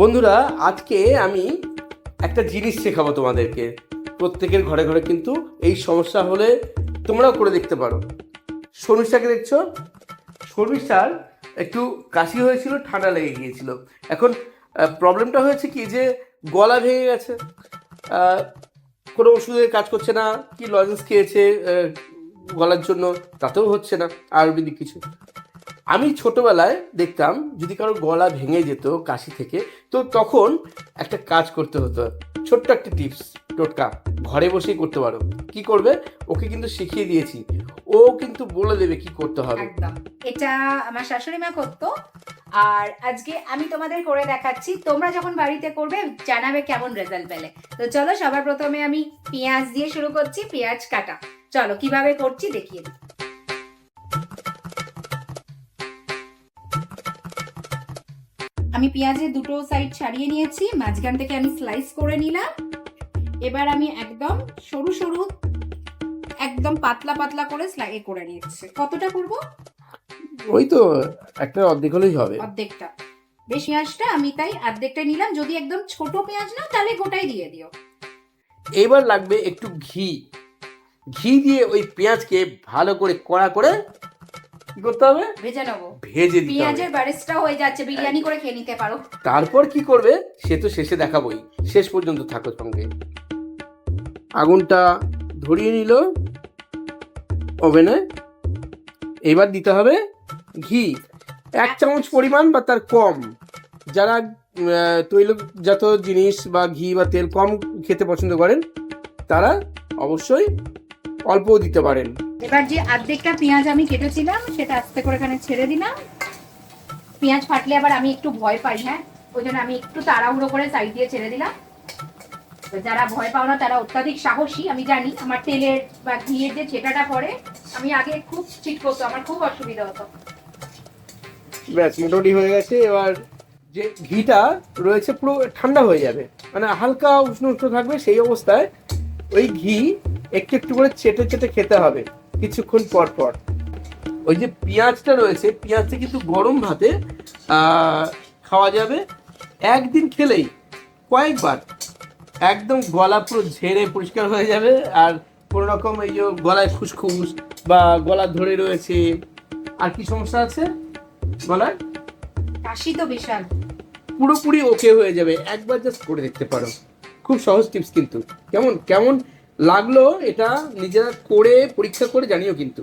বন্ধুরা, আজকে আমি একটা জিনিস শেখাবো তোমাদেরকে। প্রত্যেকের ঘরে ঘরে কিন্তু এই সমস্যা হলে তোমরাও করে দেখতে পারো। শর্মিষ্ঠাকে দেখছ? শর্মিষ্ঠার একটু কাশি হয়েছিল, ঠান্ডা লেগে গিয়েছিল। এখন প্রবলেমটা হয়েছে কি যে গলা ভেঙে গেছে। কোনো ওষুধের কাজ করছে না, কি লজেন্স খেয়েছে গলার জন্য, তাতেও হচ্ছে না, আয়ুর্বেদিক কিছু। আমি ছোটবেলায় দেখতাম যদি কারও গলা ভেঙে যেত কাশি থেকে, তো তখন একটা কাজ করতে হতো। ছোট্ট একটা টিপস, টোটকা, ঘরে বসেই করতে পারো। কি করবে? ওকে কিন্তু শিখিয়ে দিয়েছি। ও কিন্তু বলে দেবে কি করতে হবে। এটা আমার শাশুড়ি মা করতো। আর আজকে আমি তোমাদের করে দেখাচ্ছি, তোমরা যখন বাড়িতে করবে, জানাবে কেমন রেজাল্ট পেলে। তো চলো, সবার প্রথমে আমি পেঁয়াজ দিয়ে শুরু করছি, পেঁয়াজ কাটা। চলো, কীভাবে করছি দেখিয়ে দিই। আমি পেঁয়াজের দুটো সাইড ছাড়িয়ে নিয়েছি মাঝখান থেকে আমি স্লাইস করে নিলাম। এবার আমি একদম সরু সরু একদম পাতলা পাতলা করে স্লাই করে নিচ্ছে। কতটা করব? ওই তো একটা অর্ধেক হলেই হবে। অর্ধেকটা। বেশ পেঁয়াজটা আমি তাই অর্ধেকটা নিলাম। যদি একদম ছোট পেঁয়াজ না তাহলে গোটাই দিয়ে দিও। এবার লাগবে একটু ঘি। ঘি দিয়ে ওই পেঁয়াজকে ভালো করে কড়া করে কি করতে হবে? ভেজে নেব। ভেজে দিতে পেঁয়াজের ব্যারেস্টা হয়ে যাচ্ছে বিরিয়ানি করে খেয়ে নিতে পারো। তারপর কি করবে? সে তো শেষে দেখাবই। শেষ পর্যন্ত থাকো সঙ্গে। আগুনটা ধরিয়ে নিল ওভেনে। এবার দিতে হবে ঘি। এক চামচ পরিমাণ বা তার কম। যারা তৈলজাত জিনিস বা ঘি বা তেল কম খেতে পছন্দ করেন তারা অবশ্যই অল্পও দিতে পারেন। এবার যে অর্ধেকটা পেঁয়াজ আমি কেটেছিলাম সেটা আস্তে করে এখানে ছেড়ে দিলাম। পেঁয়াজ ফাটলে আবার আমি একটু ভয় পাই হ্যাঁ? ওই জন্য আমি একটু তাড়াহুড়ো করে সাইড দিয়ে ছেড়ে দিলাম। যারা ভয় পাও না তারা অত্যাধিক সাহসী আমি জানি। আমার তেলের বা ঘিয়ের যে ছেটাটা পড়ে আমি আগে খুব ঠিক করতো আমার খুব অসুবিধা হতো। ব্যাস মোটামুটি হয়ে গেছে। এবার যে ঘিটা রয়েছে পুরো ঠান্ডা হয়ে যাবে। মানে হালকা উষ্ণ উষ্ণ থাকবে সেই অবস্থায় ওই ঘি একটু একটু করে চেটে চেটে খেতে হবে কিছুক্ষণ পর পর। ওই যে পেঁয়াজটা রয়েছে পেঁয়াজটা কিন্তু গরম ভাতে খাওয়া যাবে একদিন খেলেই কয়েকবার। একদম গলা পুরো ঝেড়ে পরিষ্কার হয়ে যাবে আর কোনো রকম এই যে গলায় খুসখুস বা গলা ধরে রয়েছে আর কি সমস্যা আছে গলায়? কাশি তো বিশাল। পুরোপুরি ওকে হয়ে যাবে একবার জাস্ট করে দেখতে পারো। খুব সহজ টিপস কিন্তু। কেমন? কেমন লাগল এটা নিজেরা করে পরীক্ষা করে জানিও কিন্তু।